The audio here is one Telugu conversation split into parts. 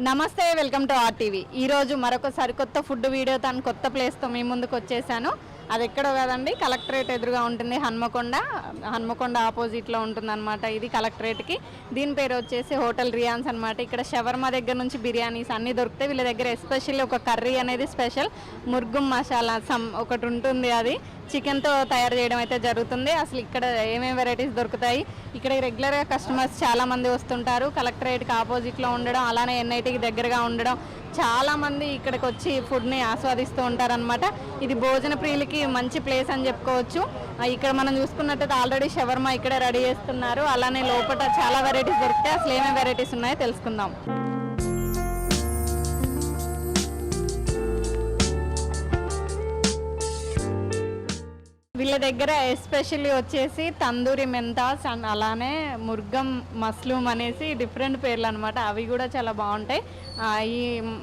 నమస్తే వెల్కమ్ టు ఆర్టీవీ. ఈరోజు మరొక సరికొత్త ఫుడ్ వీడియో తను కొత్త ప్లేస్తో మీ ముందుకు వచ్చేసాను. అది ఎక్కడో కదండి కలెక్టరేట్ ఎదురుగా ఉంటుంది హన్మకొండ. హన్మకొండ ఆపోజిట్లో ఉంటుందన్నమాట ఇది కలెక్టరేట్కి. దీని పేరు వచ్చేసి హోటల్ రియాన్స్ అనమాట ఇక్కడ షవర్మా దగ్గర నుంచి బిర్యానీస్ అన్నీ దొరుకుతాయి. వీళ్ళ దగ్గర ఎస్పెషల్లీ ఒక కర్రీ అనేది స్పెషల్. ముర్గుం మసాలా సమ్ ఒకటి ఉంటుంది అది. చికెన్తో తయారు చేయడం అయితే జరుగుతుంది. అసలు ఇక్కడ ఏమేమి వెరైటీస్ దొరుకుతాయి? ఇక్కడ రెగ్యులర్గా కస్టమర్స్ చాలా మంది వస్తుంటారు. కలెక్టరేట్కి ఆపోజిట్లో ఉండడం అలానే ఎన్ఐటికి దగ్గరగా ఉండడం. చాలా మంది ఇక్కడికి వచ్చి ఫుడ్ని ఆస్వాదిస్తూ ఉంటారనమాట ఇది భోజన ప్రియులకి మంచి ప్లేస్ అని చెప్పుకోవచ్చు. ఇక్కడ మనం చూసుకున్నట్టయితే ఆల్రెడీ షవర్మా ఇక్కడే రెడీ చేస్తున్నారు. అలానే లోపల చాలా వెరైటీస్ దొరుకుతాయి. అసలు ఏమేమి వెరైటీస్ ఉన్నాయో తెలుసుకుందాం. వీళ్ళ దగ్గర ఎస్పెషల్లీ వచ్చేసి తందూరి మెంతాస్ అండ్ అలానే ముర్గం మస్లూమ్ అనేసి డిఫరెంట్ పేర్లు అనమాట అవి కూడా చాలా బాగుంటాయి. ఈ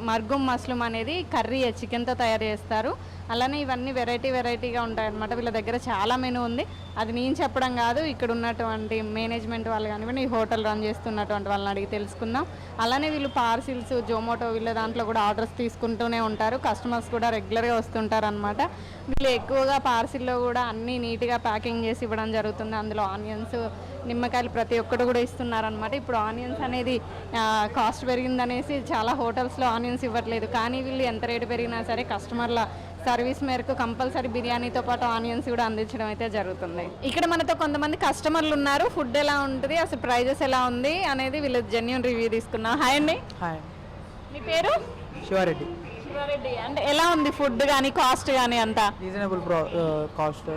మర్గం మస్లూమ్ అనేది కర్రీ చికెన్తో తయారు చేస్తారు. అలానే ఇవన్నీ వెరైటీ వెరైటీగా ఉంటాయి అనమాట వీళ్ళ దగ్గర చాలా మెనూ ఉంది. అది నేను చెప్పడం కాదు ఇక్కడ ఉన్నటువంటి మేనేజ్మెంట్ వాళ్ళు కానివ్వండి ఈ హోటల్ రన్ చేస్తున్నటువంటి వాళ్ళని అడిగి తెలుసుకుందాం. అలానే వీళ్ళు పార్సిల్స్ జొమాటో వీళ్ళ దాంట్లో కూడా ఆర్డర్స్ తీసుకుంటూనే ఉంటారు. కస్టమర్స్ కూడా రెగ్యులర్గా వస్తుంటారు అనమాట వీళ్ళు ఎక్కువగా పార్సిల్లో కూడా అన్నీ నీట్గా ప్యాకింగ్ చేసి ఇవ్వడం జరుగుతుంది. అందులో ఆనియన్స్ నిమ్మకాయలు ప్రతి ఒక్కటి కూడా ఇస్తున్నారనమాట ఇప్పుడు ఆనియన్స్ అనేది కాస్ట్ పెరిగిందనేసి చాలా హోటల్స్లో ఆనియన్స్ ఇవ్వట్లేదు. కానీ వీళ్ళు ఎంత రేటు పెరిగినా సరే కస్టమర్ల సర్వీస్ మేరకు కంపల్సరీ బిర్యానీతో పాటు ఆనియన్స్ కూడా అందించడం అయితే జరుగుతుంది. ఇక్కడ మనతో కొంతమంది కస్టమర్లు ఉన్నారు. ఫుడ్ ఎలా ఉంటుంది? అసలు ప్రైజెస్ ఎలా ఉంది అనేది వీళ్ళు జెన్యున్ రివ్యూ తీసుకున్నాం హాయ్ అండి. హాయ్. మీ పేరు? శివారెడ్డి. అంటే ఎలా ఉంది ఫుడ్ కానీ కాస్ట్ కానీ అంతా? రీజనబుల్ ప్రో కాస్ట్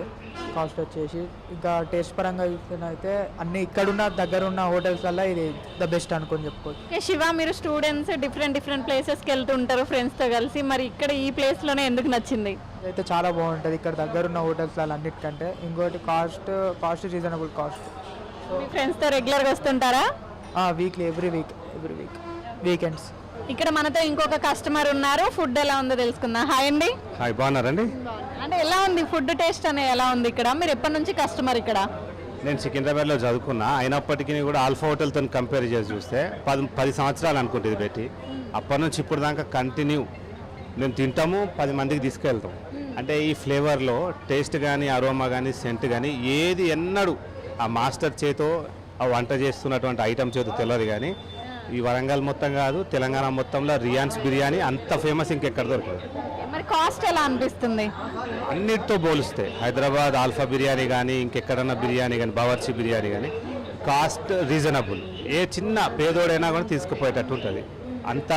కాస్ట్ వచ్చేసి ఇంకా టేస్ట్ పరంగా చూస్తున్నైతే అన్ని ఇక్కడున్న దగ్గర ఉన్న హోటల్స్ వల్ల ఇది ద బెస్ట్ అనుకొని చెప్పుకోవచ్చు. ఓకే శివ మీరు స్టూడెంట్స్ డిఫరెంట్ డిఫరెంట్ ప్లేసెస్కి వెళ్తుంటారు ఫ్రెండ్స్తో కలిసి. మరి ఇక్కడ ఈ ప్లేస్లోనే ఎందుకు నచ్చింది? అయితే చాలా బాగుంటుంది. ఇక్కడ దగ్గర ఉన్న హోటల్స్ వల్ల అన్నిటికంటే. ఇంకోటి కాస్ట్ కాస్ట్ రీజనబుల్ కాస్ట్. మీ ఫ్రెండ్స్తో రెగ్యులర్గా వస్తుంటారా? Weekly every week every week. Weekends. ఇక్కడ మనతో ఇంకొక కస్టమర్ ఉన్నారు. ఫుడ్ ఎలా ఉందో తెలుసుకుందాం. హాయ్ అండి. హాయ్ బాగున్నారండి? అంటే ఎలా ఉంది ఫుడ్ టేస్ట్ అనేది ఎలా ఉంది ఇక్కడ? మీరు ఎప్పటి నుంచి కస్టమర్ ఇక్కడ? నేను సికింద్రాబాద్లో చదువుకున్నా. అయినప్పటికీ కూడా ఆల్ఫా హోటల్తో కంపేర్ చేసి చూస్తే పది పది సంవత్సరాలు అనుకుంటుంది పెట్టి అప్పటి నుంచి ఇప్పుడు దాకా కంటిన్యూ మేము తింటాము పది మందికి తీసుకెళ్తాం. అంటే ఈ ఫ్లేవర్లో టేస్ట్ కానీ అరోమా కానీ సెంట్ కానీ ఏది ఎన్నడూ ఆ మాస్టర్ చేతో ఆ వంట చేస్తున్నటువంటి ఐటమ్ చేతో తెలియదు కానీ ఈ వరంగల్ మొత్తం కాదు తెలంగాణ మొత్తంలో రియాన్స్ బిర్యానీ అంత ఫేమస్ ఇంకెక్కడ దొరకదు. మరి కాస్ట్ ఎలా అనిపిస్తుంది? అన్నిటితో పోలిస్తే హైదరాబాద్ ఆల్ఫా బిర్యానీ కానీ ఇంకెక్కడన్నా బిర్యానీ కానీ బావర్చి బిర్యానీ కానీ కాస్ట్ రీజనబుల్ ఏ చిన్న పేదోడైనా కూడా తీసుకుపోయేటట్టు ఉంటుంది. అంత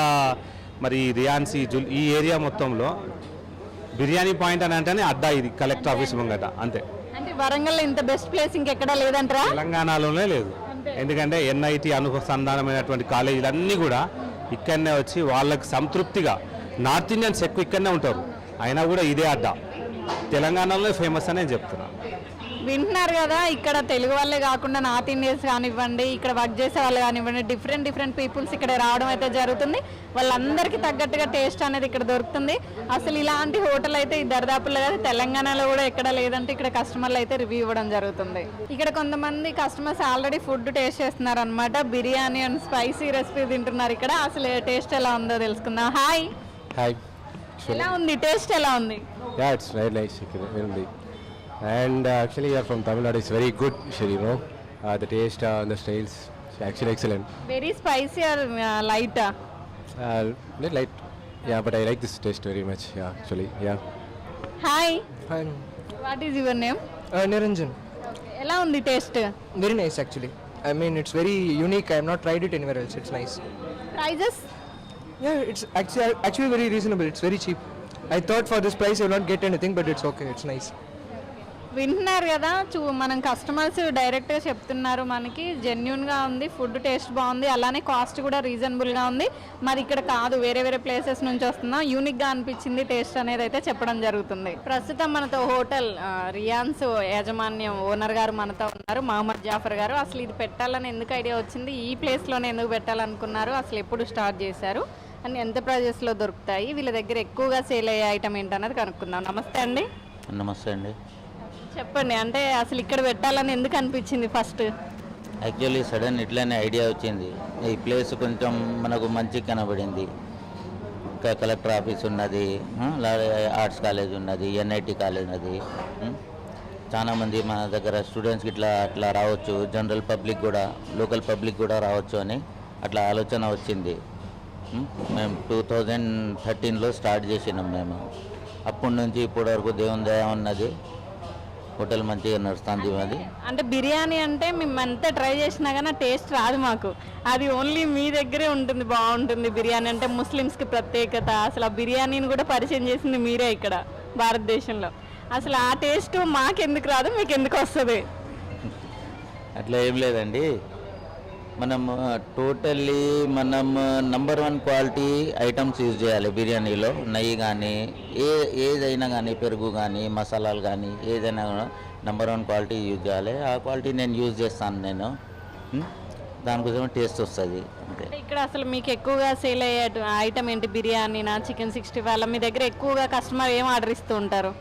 మరి రియాన్స్ ఈ జుల్ ఈ ఏరియా మొత్తంలో బిర్యానీ పాయింట్ అని అంటేనే అడ్డా ఇది కలెక్టర్ ఆఫీస్ ముంగట అంతే. అంటే వరంగల్ ఇంత బెస్ట్ ప్లేస్ ఇంకెక్కడా లేదంటారా? తెలంగాణలోనే లేదు. ఎందుకంటే ఎన్ఐటి అనుసంధానమైనటువంటి కాలేజీలన్నీ కూడా ఇక్కడనే వచ్చి వాళ్ళకి సంతృప్తిగా నార్త్ ఇండియన్స్ ఎక్కువ ఇక్కడనే ఉంటారు. అయినా కూడా ఇదే అడ్డా. తెలంగాణలో ఫేమస్ అనే చెప్తున్నా. వింటున్నారు కదా ఇక్కడ తెలుగు వాళ్ళే కాకుండా నార్త్ ఇండియన్స్ కానివ్వండి ఇక్కడ వర్క్ చేసే వాళ్ళు కానివ్వండి డిఫరెంట్ డిఫరెంట్ పీపుల్స్ ఇక్కడ రావడం అయితే జరుగుతుంది. వాళ్ళందరికీ తగ్గట్టుగా టేస్ట్ అనేది ఇక్కడ దొరుకుతుంది. అసలు ఇలాంటి హోటల్ అయితే ఈ దరిదాపుల్లో కాదు తెలంగాణలో కూడా ఎక్కడ లేదంటే ఇక్కడ కస్టమర్లు అయితే రివ్యూ ఇవ్వడం జరుగుతుంది. ఇక్కడ కొంతమంది కస్టమర్స్ ఆల్రెడీ ఫుడ్ టేస్ట్ చేస్తున్నారు అనమాట బిర్యానీ అండ్ స్పైసీ రెసిపీ తింటున్నారు ఇక్కడ. అసలు టేస్ట్ ఎలా ఉందో తెలుసుకుందాం. Hi Hi. ఎలా ఉంది? టేస్ట్ ఎలా ఉంది? And uh, actually, you're from Tamil Nadu. It's very good, sure, you know. Uh, the taste uh, and the styles, it's actually excellent. Very spicy or light Uh, little light. Yeah, but I like this taste very much. Yeah, actually, yeah. Hi Hi, what is your name uh, Niranjan. ఎలా ఉంది taste Very nice actually. I mean, it's very unique. I have not tried it anywhere else. It's nice. Prices Yeah, it's actually actually very reasonable. It's very cheap. I thought for this price I will not get anything, but it's okay. It's nice. వింటున్నారు కదా చూ మనం కస్టమర్స్ డైరెక్ట్గా చెప్తున్నారు మనకి జెన్యున్గా ఉంది ఫుడ్ టేస్ట్ బాగుంది అలానే కాస్ట్ కూడా రీజనబుల్గా ఉంది. మరి ఇక్కడ కాదు వేరే వేరే ప్లేసెస్ నుంచి వస్తున్నాం యూనిక్గా అనిపించింది టేస్ట్ అనేది అయితే చెప్పడం జరుగుతుంది. ప్రస్తుతం మనతో హోటల్ రియాన్స్ యాజమాన్యం ఓనర్ గారు మనతో ఉన్నారు మహమ్మద్ జాఫర్ గారు. అసలు ఇది పెట్టాలని ఎందుకు ఐడియా వచ్చింది? ఈ ప్లేస్లోనే ఎందుకు పెట్టాలనుకున్నారు? అసలు ఎప్పుడు స్టార్ట్ చేశారు? అండ్ ఎంత ప్రైజెస్లో దొరుకుతాయి? వీళ్ళ దగ్గర ఎక్కువగా సేల్ అయ్యే ఐటమ్ ఏంటన్నది కనుక్కుందాం. నమస్తే అండి. నమస్తే అండి. చెప్పండి అంటే అసలు ఇక్కడ పెట్టాలని ఎందుకు అనిపించింది ఫస్ట్ యాక్చువల్లీ సడన్ ఇట్లానే ఐడియా వచ్చింది. ఈ ప్లేస్ కొంచెం మనకు మంచి కనబడింది. ఇంకా కలెక్టర్ ఆఫీస్ ఉన్నది అలాగే ఆర్ట్స్ కాలేజ్ ఉన్నది ఎన్ఐటి కాలేజ్ ఉన్నది చాలామంది మన దగ్గర స్టూడెంట్స్కి ఇట్లా అట్లా రావచ్చు. జనరల్ పబ్లిక్ కూడా లోకల్ పబ్లిక్ కూడా రావచ్చు అని అట్లా ఆలోచన వచ్చింది. మేము టూ థౌజండ్ థర్టీన్లో స్టార్ట్ చేసినాం మేము. అప్పటి నుంచి ఇప్పటి వరకు దేవుని దయ ఉన్నది. హోటల్ మంచిగా నడుస్తుంది అది. అంటే బిర్యానీ అంటే మేము ఎంత ట్రై చేసినా కానీ టేస్ట్ రాదు మాకు. అది ఓన్లీ మీ దగ్గరే ఉంటుంది బాగుంటుంది బిర్యానీ అంటే ముస్లిమ్స్కి ప్రత్యేకత. అసలు ఆ బిర్యానీని కూడా పరిచయం చేసింది మీరే ఇక్కడ భారతదేశంలో. అసలు ఆ టేస్ట్ మాకెందుకు రాదు మీకు ఎందుకు వస్తుంది? అట్లా ఏం లేదండి. మనం టోటల్లీ మనం number one quality items use చేయాలి. బిర్యానీలో నెయ్యి కానీ ఏ ఏదైనా కానీ పెరుగు కానీ మసాలాలు కానీ ఏదైనా నంబర్ వన్ క్వాలిటీ యూజ్ చేయాలి. ఆ క్వాలిటీ నేను యూజ్ చేస్తాను నేను? దానికోసం టేస్ట్ వస్తుంది. అంతే. ఇక్కడ అసలు మీకు ఎక్కువగా సేల్ అయ్యే ఐటమ్ ఏంటి? బిర్యానీనా చికెన్ సిక్స్టీ ఫైవ్ మీ దగ్గర ఎక్కువగా కస్టమర్ ఏం ఆర్డర్ ఇస్తూ ఉంటారు?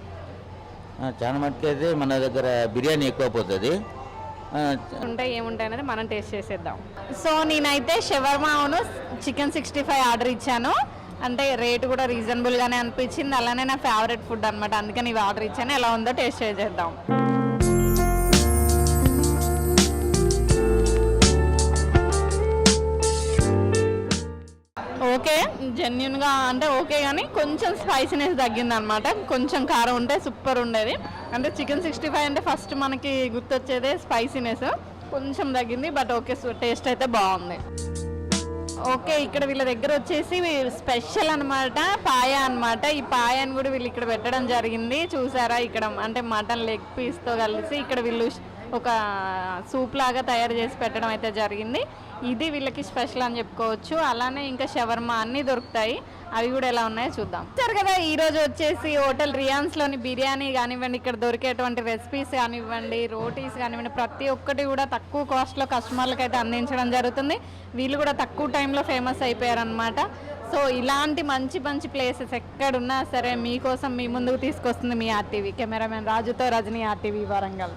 చాలా మటుకు అయితే మన దగ్గర బిర్యానీ ఎక్కువ పోతుంది. ఉంటాయి ఏముంటాయి అనేది మనం టేస్ట్ చేసేద్దాం. సో నేనైతే షవర్మాను చికెన్ సిక్స్టీ ఫైవ్ ఆర్డర్ ఇచ్చాను. అంటే రేట్ కూడా రీజనబుల్గానే అనిపించింది. అలానే నా ఫేవరెట్ ఫుడ్ అనమాట అందుకని ఇవి ఆర్డర్ ఇచ్చాను. ఎలా ఉందో టేస్ట్ చేసేద్దాం. జెన్యున్గా అంటే ఓకే కానీ కొంచెం స్పైసీనెస్ తగ్గింది అనమాట కొంచెం కారం ఉంటే సూపర్ ఉండేది. అంటే చికెన్ సిక్స్టీ ఫైవ్ అంటే ఫస్ట్ మనకి గుర్తొచ్చేదే స్పైసీనెస్ కొంచెం తగ్గింది బట్ ఓకే టేస్ట్ అయితే బాగుంది. ఓకే ఇక్కడ వీళ్ళ దగ్గర వచ్చేసి స్పెషల్ అన్నమాట పాయ అన్నమాట. ఈ పాయాన్ని కూడా వీళ్ళు ఇక్కడ పెట్టడం జరిగింది. చూసారా? ఇక్కడ అంటే మటన్ లెగ్ పీస్తో కలిసి ఇక్కడ వీళ్ళు ఒక సూప్ లాగా తయారు చేసి పెట్టడం అయితే జరిగింది. ఇది వీళ్ళకి స్పెషల్ అని చెప్పుకోవచ్చు. అలానే ఇంకా షవర్మా అన్నీ దొరుకుతాయి. అవి కూడా ఎలా ఉన్నాయో చూద్దాం. సరే కదా ఈరోజు వచ్చేసి హోటల్ రియాన్స్లోని బిర్యానీ కానివ్వండి ఇక్కడ దొరికేటువంటి రెసిపీస్ కానివ్వండి రోటీస్ కానివ్వండి ప్రతి ఒక్కటి కూడా తక్కువ కాస్ట్లో కస్టమర్లకు అయితే అందించడం జరుగుతుంది. వీళ్ళు కూడా తక్కువ టైంలో ఫేమస్ అయిపోయారనమాట సో ఇలాంటి మంచి మంచి ప్లేసెస్ ఎక్కడున్నా సరే మీకోసం మీ ముందుకు తీసుకొస్తుంది మీ ఆర్టీవీ కెమెరామెన్ రాజుతో రజనీ ఆర్టీవీ వరంగల్.